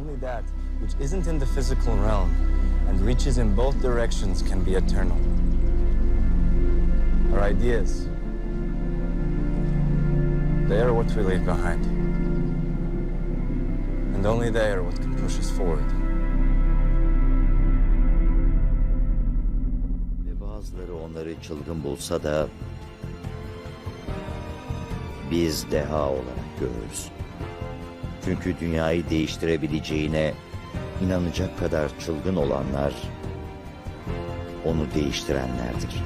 Only that which isn't in the physical realm and reaches in both directions can be eternal. Our ideas, they are what we leave behind. And only they are what can push us forward. Bazıları onları çılgın bulsa da biz deha olarak görürüz. Çünkü dünyayı değiştirebileceğine inanacak kadar çılgın olanlar onu değiştirenlerdir.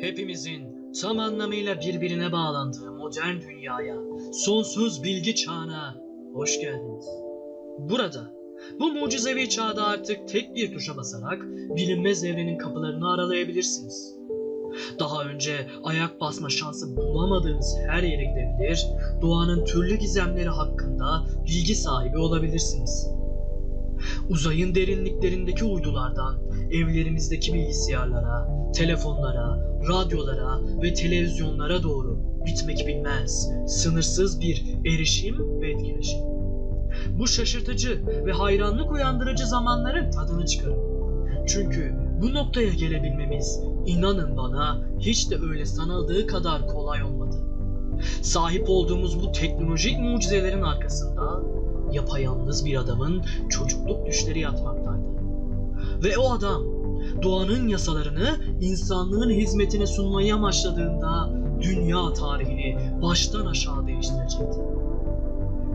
Hepimizin tam anlamıyla birbirine bağlandığı modern dünyaya, sonsuz bilgi çağına hoş geldiniz. Burada, bu mucizevi çağda artık tek bir tuşa basarak bilinmez evrenin kapılarını aralayabilirsiniz. Daha önce ayak basma şansı bulamadığınız her yere gidebilir, doğanın türlü gizemleri hakkında bilgi sahibi olabilirsiniz. Uzayın derinliklerindeki uydulardan evlerimizdeki bilgisayarlara, telefonlara, radyolara ve televizyonlara doğru bitmek bilmez, sınırsız bir erişim ve etkileşim. Bu şaşırtıcı ve hayranlık uyandırıcı zamanların tadını çıkarın. Çünkü bu noktaya gelebilmemiz inanın bana hiç de öyle sanıldığı kadar kolay olmadı. Sahip olduğumuz bu teknolojik mucizelerin arkasında yapayalnız bir adamın çocukluk düşleri yatmaktaydı. Ve o adam doğanın yasalarını insanlığın hizmetine sunmayı amaçladığında dünya tarihini baştan aşağı değiştirecekti.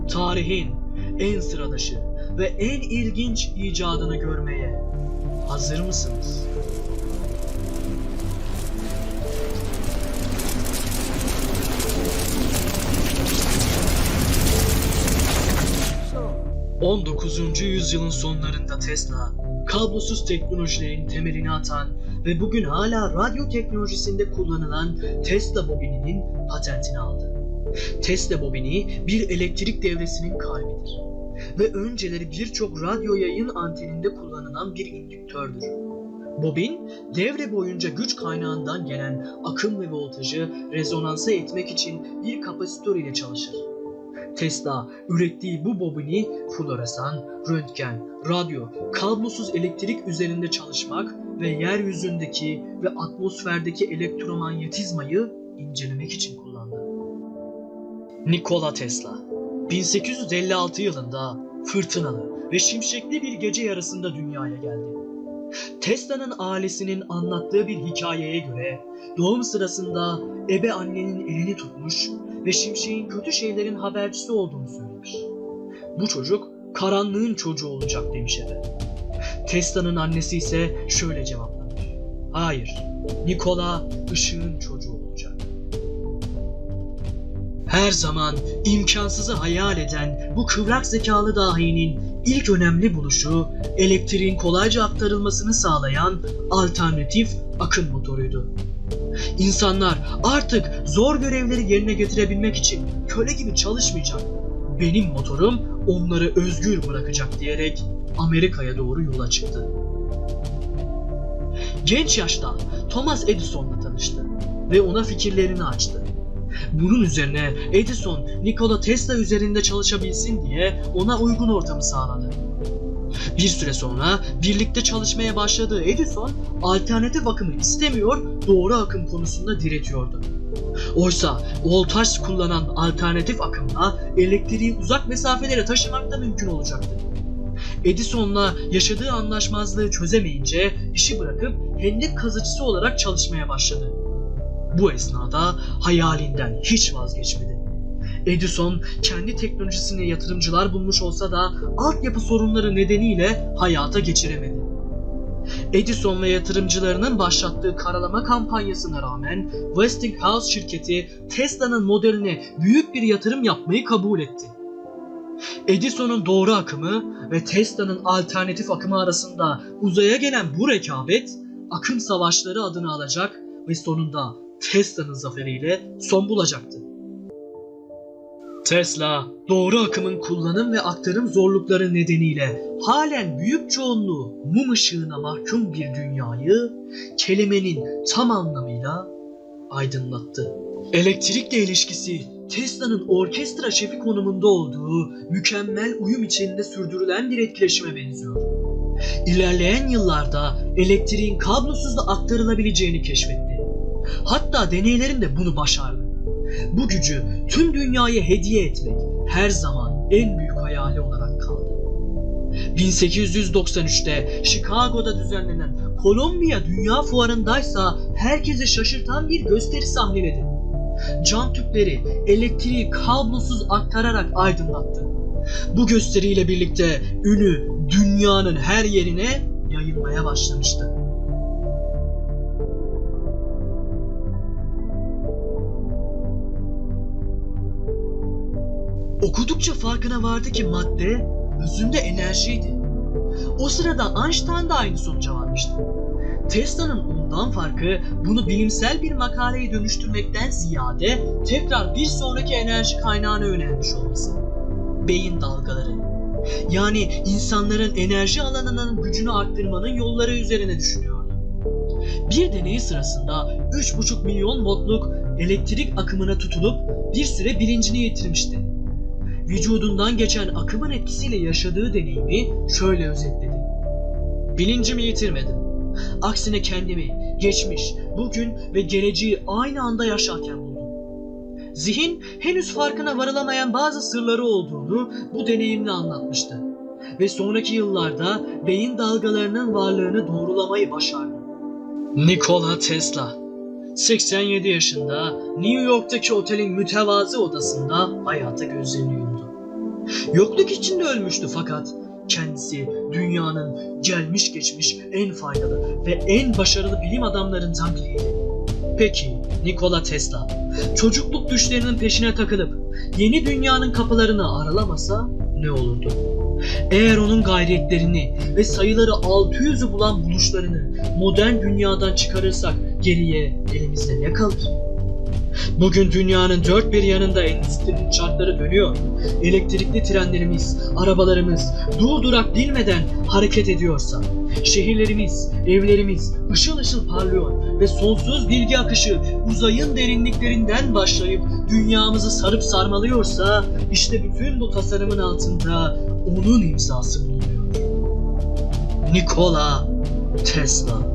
Tarihin en sıradışı ve en ilginç icadını görmeye hazır mısınız? So, 19. yüzyılın sonlarında Tesla, kablosuz teknolojilerin temelini atan ve bugün hala radyo teknolojisinde kullanılan Tesla bobininin patentini aldı. Tesla bobini bir elektrik devresinin kalbidir ve önceleri birçok radyo yayın anteninde kullanılan bir indüktördür. Bobin, devre boyunca güç kaynağından gelen akım ve voltajı rezonansa etmek için bir kapasitör ile çalışır. Tesla ürettiği bu bobini floresan, röntgen, radyo, kablosuz elektrik üzerinde çalışmak ve yeryüzündeki ve atmosferdeki elektromanyetizmayı incelemek için kullandı. Nikola Tesla 1856 yılında fırtınalı ve şimşekli bir gece yarısında dünyaya geldi. Tesla'nın ailesinin anlattığı bir hikayeye göre doğum sırasında ebe annenin elini tutmuş ve şimşeğin kötü şeylerin habercisi olduğunu söylemiş. Bu çocuk karanlığın çocuğu olacak demiş ebe. Tesla'nın annesi ise şöyle cevaplamış. Hayır, Nikola ışığın çocuğu. Her zaman imkansızı hayal eden bu kıvrak zekalı dahinin ilk önemli buluşu elektriğin kolayca aktarılmasını sağlayan alternatif akım motoruydu. İnsanlar artık zor görevleri yerine getirebilmek için köle gibi çalışmayacak. Benim motorum onları özgür bırakacak diyerek Amerika'ya doğru yola çıktı. Genç yaşta Thomas Edison'la tanıştı ve ona fikirlerini açtı. Bunun üzerine Edison Nikola Tesla üzerinde çalışabilsin diye ona uygun ortamı sağladı. Bir süre sonra birlikte çalışmaya başladığı Edison alternatif akımı istemiyor, doğru akım konusunda diretiyordu. Oysa voltaj kullanan alternatif akımla elektriği uzak mesafelere taşımak da mümkün olacaktı. Edison'la yaşadığı anlaşmazlığı çözemeyince işi bırakıp hendek kazıcısı olarak çalışmaya başladı. Bu esnada hayalinden hiç vazgeçmedi. Edison kendi teknolojisine yatırımcılar bulmuş olsa da altyapı sorunları nedeniyle hayata geçiremedi. Edison ve yatırımcılarının başlattığı karalama kampanyasına rağmen Westinghouse şirketi Tesla'nın modeline büyük bir yatırım yapmayı kabul etti. Edison'un doğru akımı ve Tesla'nın alternatif akımı arasında uzaya gelen bu rekabet akım savaşları adını alacak ve sonunda Tesla'nın zaferiyle son bulacaktı. Tesla, doğru akımın kullanım ve aktarım zorlukları nedeniyle halen büyük çoğunluğu mum ışığına mahkum bir dünyayı kelimenin tam anlamıyla aydınlattı. Elektrikle ilişkisi Tesla'nın orkestra şefi konumunda olduğu mükemmel uyum içinde sürdürülen bir etkileşime benziyor. İlerleyen yıllarda elektriğin kablosuz da aktarılabileceğini keşfetti. Hatta deneylerinde bunu başardı. Bu gücü tüm dünyaya hediye etmek her zaman en büyük hayali olarak kaldı. 1893'te Chicago'da düzenlenen Kolombiya Dünya Fuarı'ndaysa herkesi şaşırtan bir gösteri sahneledi. Cam tüpleri elektriği kablosuz aktararak aydınlattı. Bu gösteriyle birlikte ünü dünyanın her yerine yayılmaya başlamıştı. Okudukça farkına vardı ki madde özünde enerjiydi. O sırada Einstein da aynı sonuca varmıştı. Tesla'nın ondan farkı bunu bilimsel bir makaleye dönüştürmekten ziyade tekrar bir sonraki enerji kaynağına yönelmiş olması. Beyin dalgaları. Yani insanların enerji alanının gücünü arttırmanın yolları üzerine düşünüyordu. Bir deney sırasında 3,5 milyon voltluk elektrik akımına tutulup bir süre bilincini yitirmişti. Vücudundan geçen akımın etkisiyle yaşadığı deneyimi şöyle özetledi. Bilincimi yitirmedim. Aksine kendimi, geçmiş, bugün ve geleceği aynı anda yaşarken buldum. Zihin henüz farkına varılamayan bazı sırları olduğunu bu deneyimle anlatmıştı. Ve sonraki yıllarda beyin dalgalarının varlığını doğrulamayı başardı. Nikola Tesla 87 yaşında New York'taki otelin mütevazı odasında hayata gözlerini yumdu. Yokluk içinde ölmüştü fakat kendisi dünyanın gelmiş geçmiş en faydalı ve en başarılı bilim adamlarından biriydi. Peki Nikola Tesla çocukluk düşlerinin peşine takılıp yeni dünyanın kapılarını aralamasa ne olurdu? Eğer onun gayretlerini ve sayıları 600'ü bulan buluşlarını modern dünyadan çıkarırsak geriye elimizde ne kalır? Bugün dünyanın dört bir yanında endüstrinin çarkları dönüyor. Elektrikli trenlerimiz, arabalarımız durdurak bilmeden hareket ediyorsa, şehirlerimiz, evlerimiz ışıl ışıl parlıyor ve sonsuz bilgi akışı uzayın derinliklerinden başlayıp dünyamızı sarıp sarmalıyorsa, işte bütün bu tasarımın altında onun imzası bulunuyor. Nikola Tesla